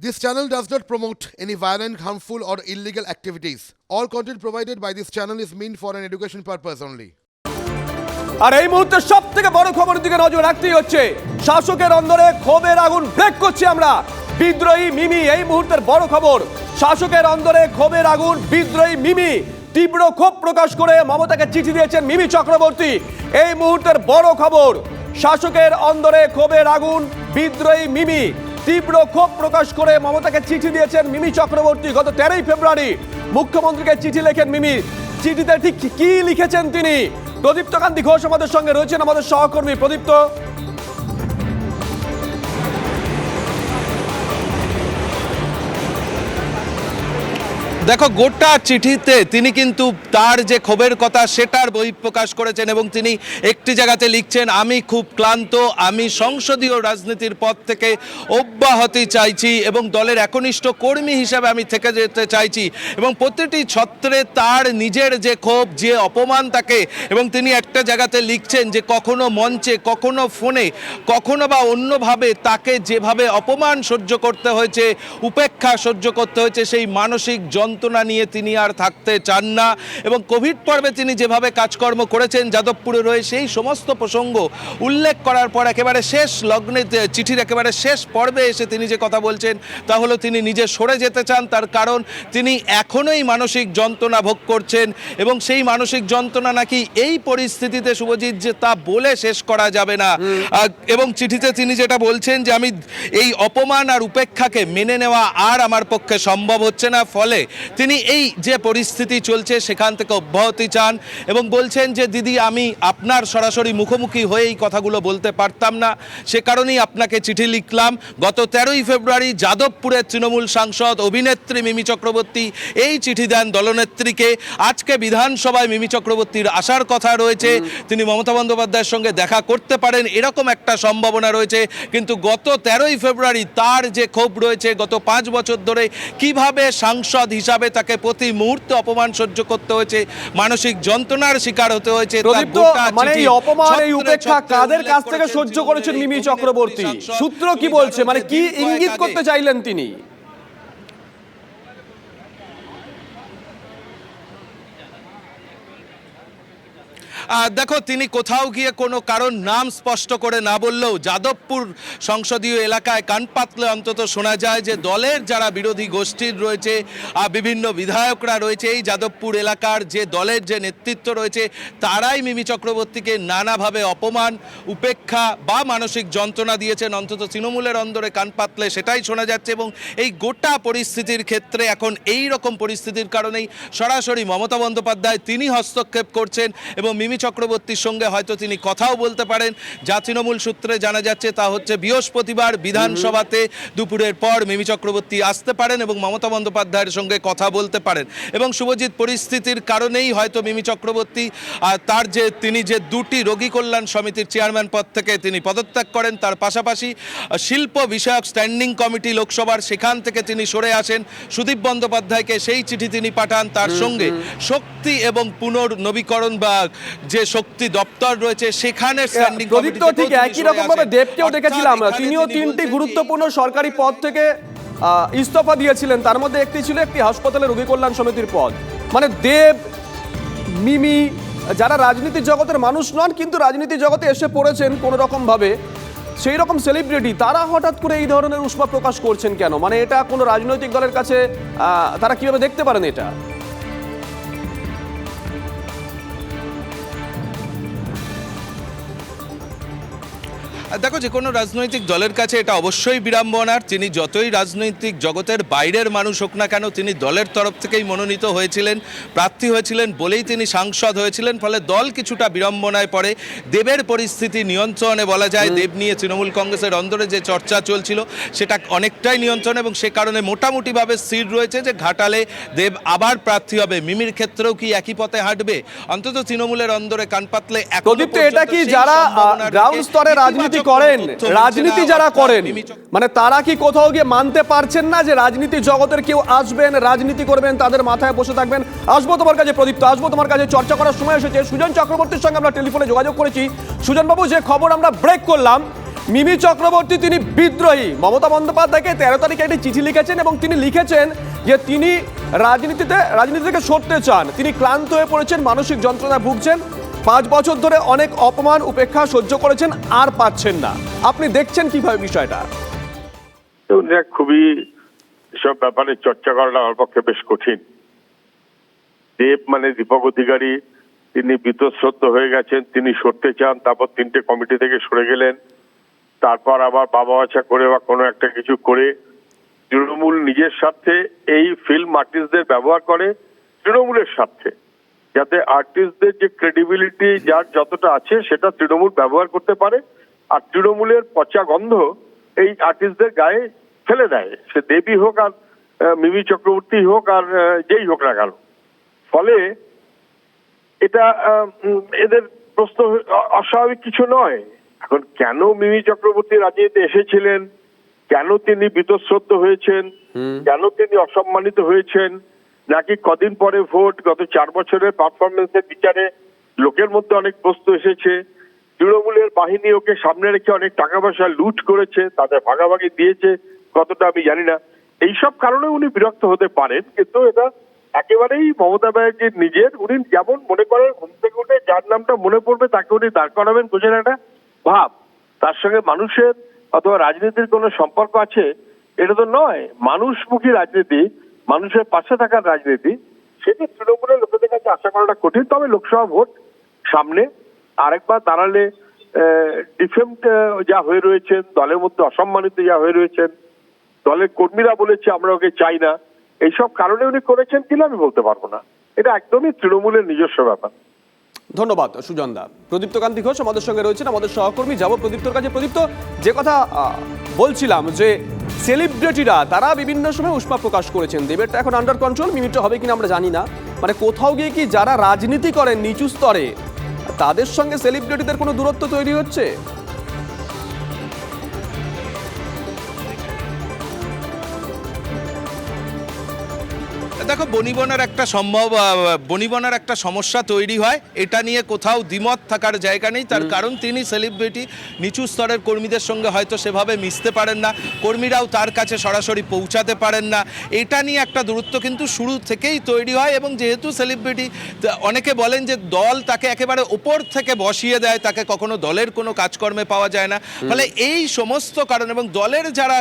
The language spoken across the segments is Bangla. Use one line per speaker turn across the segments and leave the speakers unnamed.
This channel does not promote any violent, harmful, or illegal activities. All content provided by this channel is meant for an education purpose only.
আর এই মুহূর্তে সব থেকে বড় খবরের দিকে নজর রাখতেই হচ্ছে শাসকের অন্দরে ক্ষোভের আগুন ব্রেক করছি আমরা বিদ্রোহী মিমি এই মুহূর্তের বড় খবর শাসকের অন্দরে ক্ষোভের আগুন বিদ্রোহী মিমি তীব্র ক্ষোভ প্রকাশ করে মমতাকে চিঠি দিয়েছেন মিমি চক্রবর্তী এই মুহূর্তের বড় খবর শাসকের অন্দরে ক্ষোভের আগুন বিদ্রোহী মিমি তীব্র ক্ষোভ প্রকাশ করে মমতাকে চিঠি দিয়েছেন মিমি চক্রবর্তী। গত তেরোই ফেব্রুয়ারি মুখ্যমন্ত্রীকে চিঠি লেখেন মিমি। চিঠিতে ঠিক কি লিখেছেন তিনি? প্রদীপ্ত কান্তি ঘোষ আমাদের সঙ্গে রয়েছেন, আমাদের সহকর্মী প্রদীপ্ত।
দেখো, গোটা চিঠিতে তিনি কিন্তু তার যে ক্ষোভের কথা সেটার বহিঃপ্রকাশ করেছেন এবং তিনি একটি জায়গাতে লিখছেন, আমি খুব ক্লান্ত, আমি সংসদীয় রাজনীতির পথ থেকে অব্যাহতি চাইছি এবং দলের একনিষ্ঠ কর্মী হিসাবে আমি থেকে যেতে চাইছি। এবং প্রতিটি ছত্রে তার নিজের যে ক্ষোভ, যে অপমান তাকে, এবং তিনি একটা জায়গাতে লিখছেন যে, কখনো মঞ্চে, কখনো ফোনে, কখনো বা অন্যভাবে তাকে যেভাবে অপমান সহ্য করতে হয়েছে, উপেক্ষা সহ্য করতে হয়েছে, সেই মানসিক যন্ত্রণা নিয়ে তিনি আর থাকতে চান না এবং কোভিড পর্বে তিনি যেভাবে কাজকর্ম করেছেন যাদবপুরে রয়ে সেই সমস্ত প্রসঙ্গ উল্লেখ করার পর একেবারে শেষ লগ্নে চিঠির একেবারে শেষ পর্বে এসে তিনি যে কথা বলছেন তা হলো তিনি নিজে সরে যেতে চান তার কারণ তিনি এখনোই মানসিক যন্ত্রণা ভোগ করছেন এবং সেই মানসিক যন্ত্রণা নাকি এই পরিস্থিতিতে শুভজিৎ যে তা বলে শেষ করা যাবে না। এবং চিঠিতে তিনি যেটা বলছেন যে আমি এই অপমান আর উপেক্ষাকে মেনে নেওয়া আর আমার পক্ষে সম্ভব হচ্ছে না। ফলে তিনি এই যে পরিস্থিতি চলছে সেখান থেকে অব্যাহতি চান এবং বলছেন যে, দিদি, আমি আপনার সরাসরি মুখোমুখি হয়ে এই কথাগুলো বলতে পারতাম না। সে কারণেই আপনাকে চিঠি লিখলাম। গত তেরোই ফেব্রুয়ারি যাদবপুরের তৃণমূল সাংসদ অভিনেত্রী মিমি চক্রবর্তী এই চিঠি দেন দলনেত্রীকে। আজকে বিধানসভায় মিমি চক্রবর্তীর আসার কথা রয়েছে। তিনি মমতা বন্দ্যোপাধ্যায়ের সঙ্গে দেখা করতে পারেন, এরকম একটা সম্ভাবনা রয়েছে। কিন্তু গত তেরোই ফেব্রুয়ারি তার যে ক্ষোভ রয়েছে, গত পাঁচ বছর ধরে কীভাবে সাংসদ হিসাবে তাকে প্রতি মুহূর্তে অপমান সহ্য করতে হয়েছে মানসিক যন্ত্রণার শিকার হতে হয়েছে
মানে এই অপমান এই উপেক্ষা কাদের কাছ থেকে সহ্য করেছেন মিমি চক্রবর্তী? সূত্র কি বলছে? মানে কি ইঙ্গিত করতে চাইলেন তিনি?
দেখো, তিনি কোথাও গিয়ে কোনো কারণ নাম স্পষ্ট করে না বললেও যাদবপুর সংসদীয় এলাকায় কান পাতলে অন্তত শোনা যায় যে দলের যারা বিরোধী গোষ্ঠীর রয়েছে বিভিন্ন বিধায়করা রয়েছে, এই যাদবপুর এলাকার যে দলের যে নেতৃত্ব রয়েছে, তারাই মিমি চক্রবর্তীকে নানাভাবে অপমান, উপেক্ষা বা মানসিক যন্ত্রণা দিয়েছেন। অন্তত তৃণমূলের অন্দরে কান পাতলে সেটাই শোনা যাচ্ছে এবং এই গোটা পরিস্থিতির ক্ষেত্রে এখন এই রকম পরিস্থিতির কারণেই সরাসরি মমতা বন্দ্যোপাধ্যায় তিনি হস্তক্ষেপ করছেন এবং মিমি চক্রবর্তীর সঙ্গে হয়তো তিনি কথাও বলতে পারেন। যা তৃণমূল সূত্রে জানা যাচ্ছে তা হচ্ছে বৃহস্পতিবার বিধানসভাতে দুপুরের পর মিমি চক্রবর্তী আসতে পারেন এবং মমতা বন্দ্যোপাধ্যায়ের সঙ্গে কথা বলতে পারেন। এবং শুভজিৎ পরিস্থিতির কারণেই হয়তো মিমি চক্রবর্তী তার যে তিনি যে দুটি রোগী কল্যাণ সমিতির চেয়ারম্যান পদ থেকে তিনি পদত্যাগ করেন তার পাশাপাশি শিল্প বিষয়ক স্ট্যান্ডিং কমিটি লোকসভার সেখান থেকে তিনি সরে আসেন। সুদীপ বন্দ্যোপাধ্যায়কে সেই চিঠি তিনি পাঠান তার সঙ্গে শক্তি এবং পুনর্নবীকরণ বা যে শক্তি দপ্তর রয়েছে সেখানে স্ট্যান্ডিং
প্রদীপ্ত ঠিক একই রকম ভাবে দেবকেও দেখেছিলাম তিনিও তিনটি গুরুত্বপূর্ণ সরকারি পদ থেকে ইস্তফা দিয়েছিলেন। তার মধ্যে একটি ছিল একটি হাসপাতালে রোগী কল্যাণ সমিতির পদ। মানে দেব মিমি যারা রাজনীতি জগতের মানুষ নন কিন্তু রাজনীতি জগতে এসে পড়েছেন কোনো রকম ভাবে সেই রকম সেলিব্রিটি তারা হঠাৎ করে এই ধরনের উষ্মা প্রকাশ করছেন কেন? মানে এটা কোনো রাজনৈতিক দলের কাছে তারা কীভাবে দেখতে পারেন এটা?
দেখো যে কোনো রাজনৈতিক দলের কাছে এটা অবশ্যই বিড়ম্বনার তিনি যতই রাজনৈতিক জগতের বাইরের মানুষ হোক না কেন তিনি দলের তরফ থেকেই মনোনীত হয়েছিলেন প্রার্থী হয়েছিলেন বলেই তিনি সাংসদ হয়েছিলেন ফলে দল কিছুটা বিড়ম্বনায় পড়ে। দেবের পরিস্থিতি নিয়ন্ত্রণে বলা যায় দেব নিয়ে তৃণমূল কংগ্রেসের অন্দরে যে চর্চা চলছিল সেটা অনেকটাই নিয়ন্ত্রণ এবং সে কারণে মোটামুটিভাবে স্থির রয়েছে যে ঘাটালে দেব আবার প্রার্থী হবে। মিমির ক্ষেত্রেও কি একই পথে হাঁটবে? অন্তত তৃণমূলের অন্দরে কান পাতলে
এটা কি যারা গ্রাউন্ড স্তরে
ইতিবাচক
রাজনীতি করেন। রাজনীতি যারা করেন মানে তারা কি কোথাও গিয়ে মানতে পারছেন না যে রাজনীতি জগতের কেউ আসবেন, রাজনীতি করবেন, তাদের মাথায় বসে থাকবেন? আসব তোমার কাছে প্রদীপ্ত, আসব তোমার কাছে চর্চা করার সময় এসেছে। সুজন চক্রবর্তীর সঙ্গে আমরা টেলিফোনে যোগাযোগ করেছি। সুজন বাবু যে খবর আমরা ব্রেক করলাম, মিমি চক্রবর্তী তিনি বিদ্রোহী। মমতা বন্দ্যোপাধ্যায়কে তেরো তারিখে একটি চিঠি লিখেছেন এবং তিনি লিখেছেন যে তিনি রাজনীতিতে রাজনীতি থেকে সরতে চান। তিনি ক্লান্ত হয়ে পড়েছেন, মানসিক যন্ত্রণায় ভুগছেন। পাঁচ বছর ধরে অনেক অপমান, উপেক্ষা সহ্য করেছেন, আর পাচ্ছেন না। আপনি দেখছেন কীভাবে বিষয়টা?
খুবই সব ব্যাপারে চর্চা করাটা আমার পক্ষে বেশ কঠিন। দেব মানে দীপক অধিকারী, তিনি বীতশ্রদ্ধ হয়ে গেছেন, তিনি সরতে চান, তারপর তিনটে কমিটি থেকে সরে গেলেন। তারপর আবার বাবা বাছা করে বা কোনো একটা কিছু করে তৃণমূল নিজের স্বার্থে এই ফিল্ম আর্টিস্টদের ব্যবহার করে তৃণমূলের স্বার্থে। যাতে আর্টিস্টদের যে ক্রেডিবিলিটি যার যতটা আছে সেটা তৃণমূল ব্যবহার করতে পারে। আর তৃণমূলের পচা গন্ধ এই আর্টিস্টদের গায়ে ফেলে দেয়। সে দেবী হোক আর মিমি চক্রবর্তী হোক আর যেই হোক না কেন। ফলে এটা এদের প্রশ্ন অস্বাভাবিক কিছু নয়। এখন কেন মিমি চক্রবর্তী রাজনীতিতে এসেছিলেন? কেন তিনি বীতশ্রদ্ধ হয়েছেন? কেন তিনি অসম্মানিত হয়েছেন? নাকি কদিন পরে ভোট, গত চার বছরের পারফরমেন্সের বিচারে লোকের মধ্যে অনেক প্রশ্ন এসেছে। তৃণমূলের বাহিনী ওকে সামনে রেখে অনেক টাকা পয়সা লুট করেছে তাদের ভাগাভাগি দিয়েছে, কতটা আমি জানি না। এইসব কারণে উনি বিরক্ত হতে পারেন, কিন্তু এটা একেবারেই মমতা ব্যানার্জির নিজের, উনি যেমন মনে করেন, ঘুম থেকে উঠে যার নামটা মনে পড়বে তাকে উনি দাঁড় করাবেন, বোঝেন একটা ভাব, তার সঙ্গে মানুষের অথবা রাজনীতির কোনো সম্পর্ক আছে? এটা তো নয়, মানুষমুখী রাজনীতি মানুষের পাশে থাকার রাজনীতি, সেটি তৃণমূলের লোকেদের কাছে আশা করাটা কঠিন। তবে লোকসভা ভোট সামনে আরেকবার দাঁড়ালে ডিফেন্ট যা হয়ে রয়েছেন দলের মধ্যে অসম্মানিত যা হয়ে রয়েছেন দলের কর্মীরা বলেছে, আমরা ওকে চাই না। এইসব কারণে উনি করেছেন কিনা আমি বলতে পারব না। এটা একদমই তৃণমূলের নিজস্ব ব্যাপার।
ধন্যবাদ, সুজন দা। প্রদীপ্ত কান্তি ঘোষ আমাদের সঙ্গে রয়েছেন। আমাদের সহকর্মী যাব প্রদীপ্তর কাছে। প্রদীপ্ত, যে কথা বলছিলাম যে সেলিব্রিটিরা, তারা বিভিন্ন সময় উষ্মা প্রকাশ করেছেন। দেবেরটা এখন আন্ডার কন্ট্রোল মিনিটটা হবে কিনা আমরা জানি না। মানে কোথাও গিয়ে কি যারা রাজনীতি করেন নিচু স্তরে, তাদের সঙ্গে সেলিব্রিটিদের কোনো দূরত্ব তৈরি হচ্ছে?
দেখো বনিবনার একটা সম্ভব বনিবনার একটা সমস্যা তৈরি হয়। এটা নিয়ে কোথাও দ্বিমত থাকার জায়গা নেই। তার কারণ তিনি সেলিব্রিটি নিচু স্তরের কর্মীদের সঙ্গে হয়তো সেভাবে মিশতে পারেন না। কর্মীরাও তার কাছে সরাসরি পৌঁছাতে পারেন না। এটা নিয়ে একটা দূরত্ব কিন্তু শুরু থেকেই তৈরি হয় এবং যেহেতু সেলিব্রিটি অনেকে বলেন যে দল তাকে একেবারে ওপর থেকে বসিয়ে দেয় তাকে কখনো দলের কোনো কাজকর্মে পাওয়া যায় না। ফলে এই সমস্ত কারণ এবং দলের যারা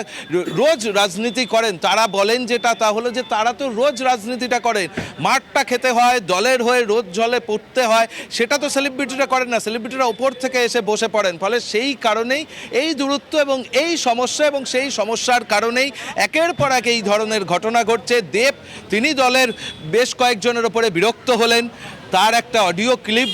রোজ রাজনীতি করেন তারা বলেন যেটা তা হলো যে তারা তো রোজ রাজনীতিটা করেন। মাঠটা খেতে হয়, দলের হয়ে রোদ জলে পড়তে হয়, সেটা তো সেলিব্রিটিরা করেন না। সেলিব্রিটিরা ওপর থেকে এসে বসে পড়েন। ফলে সেই কারণেই এই দূরত্ব এবং এই সমস্যা এবং সেই সমস্যার কারণেই একের পর এক এই ধরনের ঘটনা ঘটছে। দেব, তিনি দলের বেশ কয়েকজনের ওপরে বিরক্ত হলেন। তার একটা অডিও ক্লিপ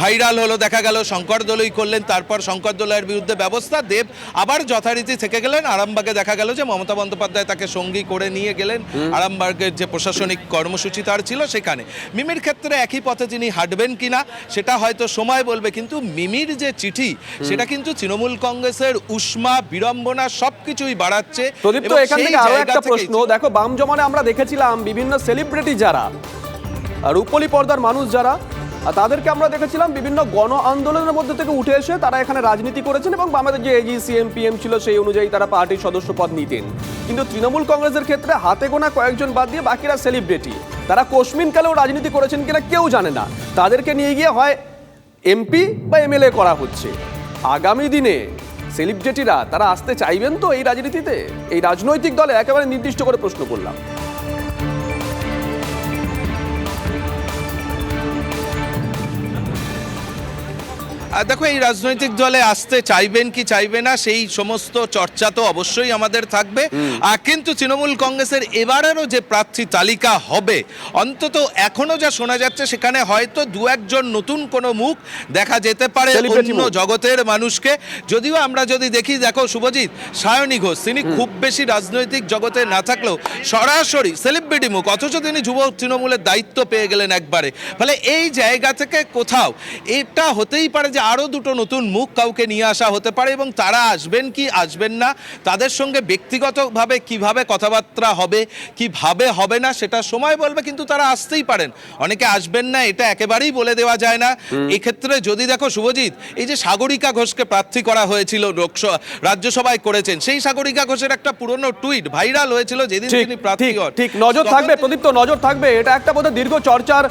ভাইরাল হলো দেখা গেল শঙ্কর দলই করলেন তারপর শঙ্কর দলের বিরুদ্ধে ব্যবস্থা দেব আবার যথারীতি থেকে গেলেন। আরামবাগে দেখা গেল যে মমতা বন্দ্যোপাধ্যায় তাকে সঙ্গী করে নিয়ে গেলেন। আরামবাগের যে প্রশাসনিক কর্মসূচি তার ছিল সেখানে। মিমির ক্ষেত্রে একই পথে তিনি হাঁটবেন কিনা সেটা হয়তো সময় বলবে কিন্তু মিমির যে চিঠি সেটা কিন্তু তৃণমূল কংগ্রেসের উষ্মা বিড়ম্বনা সবকিছুই বাড়াচ্ছে।
এখান থেকে
আরও
একটা প্রশ্ন দেখো বাম জমানে আমরা দেখেছিলাম বিভিন্ন সেলিব্রিটি যারা আর রূপলি পর্দার মানুষ যারা তাদেরকে আমরা দেখেছিলাম বিভিন্ন গণ আন্দোলনের মধ্যে থেকে উঠে এসে তারা এখানে রাজনীতি করেছেন এবং আমাদের যে এজি সিএম পিএম ছিল সেই অনুযায়ী তারা পার্টির সদস্য পদ নিতেন। কিন্তু তৃণমূল কংগ্রেসের ক্ষেত্রে হাতে গোনা কয়েকজন বাদ দিয়ে বাকিরা সেলিব্রিটি তারা কোশ্মিন কালেও রাজনীতি করেছেন কিনা কেউ জানে না। তাদেরকে নিয়ে গিয়ে হয় এমপি বা এমএলএ করা হচ্ছে। আগামী দিনে সেলিব্রিটিরা তারা আসতে চাইবেন তো এই রাজনীতিতে? এই রাজনৈতিক দলে একেবারে নির্দিষ্ট করে প্রশ্ন করলাম।
দেখো এই রাজনৈতিক দলে আসতে চাইবেন কি চাইবে না সেই সমস্ত চর্চা তো অবশ্যই আমাদের থাকবে। কিন্তু তৃণমূল কংগ্রেসের এবারেরও যে প্রার্থী তালিকা হবে অন্তত এখনও যা শোনা যাচ্ছে সেখানে হয়তো দু একজন নতুন কোনো মুখ দেখা যেতে পারে অন্য জগতের মানুষকে। যদিও আমরা যদি দেখি দেখো শুভজিৎ সায়নী ঘোষ তিনি খুব বেশি রাজনৈতিক জগতে না থাকলেও সরাসরি সেলিব্রিটি মুখ অথচ তিনি যুব তৃণমূলের দায়িত্ব পেয়ে গেলেন একবারে। ফলে এই জায়গা থেকে কোথাও এটা হতেই পারে যে আরও দুটো নতুন মুখ কাউকে নিয়ে আসা হতে পারে এবং তারা আসবেন কি আসবেন না তাদের সঙ্গে ব্যক্তিগতভাবে কীভাবে কথাবার্তা হবে কীভাবে হবে না সেটা সময় বলবে কিন্তু তারা আসতেই পারেন। অনেকে আসবেন না এটা একেবারেই বলে দেওয়া যায় না। এক্ষেত্রে যদি দেখো শুভজিৎ এই যে সাগরিকা ঘোষকে প্রার্থী করা হয়েছিল লোকসভা রাজ্যসভায় করেছেন সেই সাগরিকা ঘোষের একটা পুরনো টুইট ভাইরাল হয়েছিল যেদিন তিনি প্রার্থী
ঠিক নজর থাকবে প্রদীপ্ত নজর থাকবে এটা একটা বোধহয় দীর্ঘ চর্চার